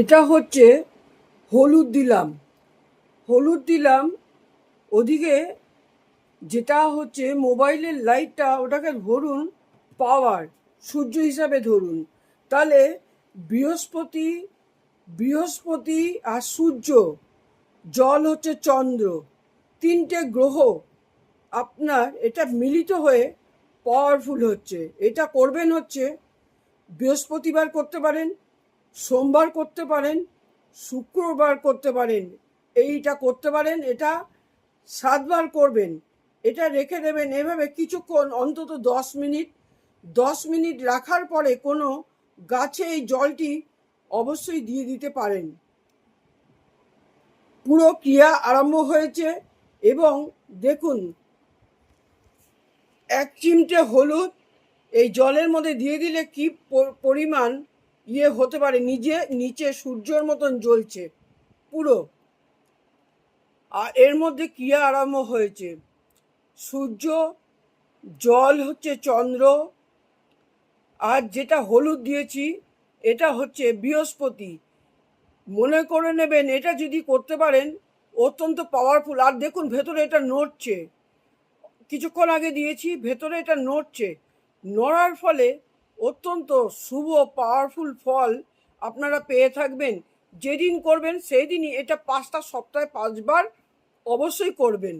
এটা হচ্ছে হলুদ দিলাম। হলুদ দিলাম, ওদিকে যেটা হচ্ছে মোবাইলের লাইটটা, ওটাকে ধরুন পাওয়ার, সূর্য হিসাবে ধরুন। তাহলে বৃহস্পতি বৃহস্পতি আর সূর্য, জল হচ্ছে চন্দ্র, তিনটে গ্রহ আপনার, এটা মিলিত হয়ে পাওয়ারফুল হচ্ছে। এটা করবেন হচ্ছে বৃহস্পতিবার করতে পারেন সোমবার করতে পারেন, শুক্রবার করতে পারেন, এইটা করতে পারেন, এটা সাতবার করবেন, এটা রেখে দেবেন এভাবে কিছুক্ষণ, অন্তত দশ মিনিট। দশ মিনিট রাখার পরে কোনো গাছে এই জলটি অবশ্যই দিয়ে দিতে পারেন। পুরো ক্রিয়া আরম্ভ হয়েছে এবং দেখুন, এক চিমটে হলুদ, এই জলের মধ্যে দিয়ে দিলে কি পরিমাণ ইয়ে হতে পারে, নিজে, নিচে সূর্যের মতন জ্বলছে, পুরো। আর এর মধ্যে ক্রিয়া আরম্ভ হয়েছে। সূর্য, জল হচ্ছে চন্দ্র, আর যেটা হলুদ দিয়েছি, এটা হচ্ছে বৃহস্পতি। মনে করে নেবেন, এটা যদি করতে পারেন, অত্যন্ত পাওয়ারফুল আর দেখুন, ভেতরে এটা নড়ছে। কিছুক্ষণ আগে দিয়েছি, ভেতরে এটা নড়ছে। নড়ার ফলে অত্যন্ত শুভ পাওয়ারফুল ফল আপনারা পেয়ে থাকবেন। যেদিন করবেন সেই দিনই এটা পাঁচটা সপ্তাহে পাঁচবার অবশ্যই করবেন।